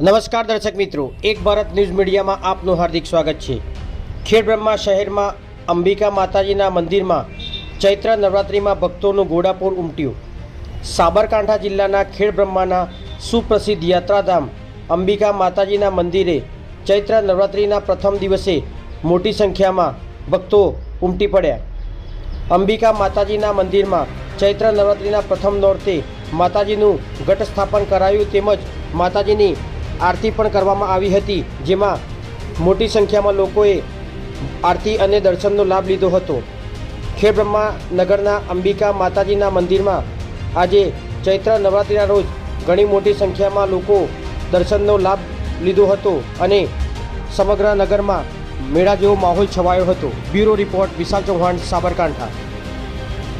નમસ્કાર દર્શક મિત્રો, એક ભારત ન્યૂઝ મીડિયામાં આપનું હાર્દિક સ્વાગત છે. ખેડબ્રહ્મા શહેરમાં અંબિકા માતાજીના મંદિરમાં ચૈત્ર નવરાત્રિમાં ભક્તોનું ઘોડાપૂર ઉમટ્યું. સાબરકાંઠા જિલ્લાના ખેડબ્રહ્માના સુપ્રસિદ્ધ યાત્રાધામ અંબિકા માતાજીના મંદિરે ચૈત્ર નવરાત્રિના પ્રથમ દિવસે મોટી સંખ્યામાં ભક્તો ઉમટી પડ્યા. અંબિકા માતાજીના મંદિરમાં ચૈત્ર નવરાત્રિના પ્રથમ નોરતે માતાજીનું ઘટ સ્થાપન કરાયું તેમજ માતાજીની આરતી પણ કરવામાં આવી હતી, જેમાં મોટી સંખ્યામાં લોકોએ આરતી અને દર્શનનો લાભ લીધો હતો. ખેડબ્રહ્મા નગરના અંબિકા માતાજીના મંદિરમાં આજે ચૈત્ર નવરાત્રિના રોજ ઘણી મોટી સંખ્યામાં લોકો દર્શનનો લાભ લીધો હતો અને સમગ્ર નગરમાં મેળા જેવો માહોલ છવાયો હતો. Bureau report Vishal Chauhan, Sabarkantha.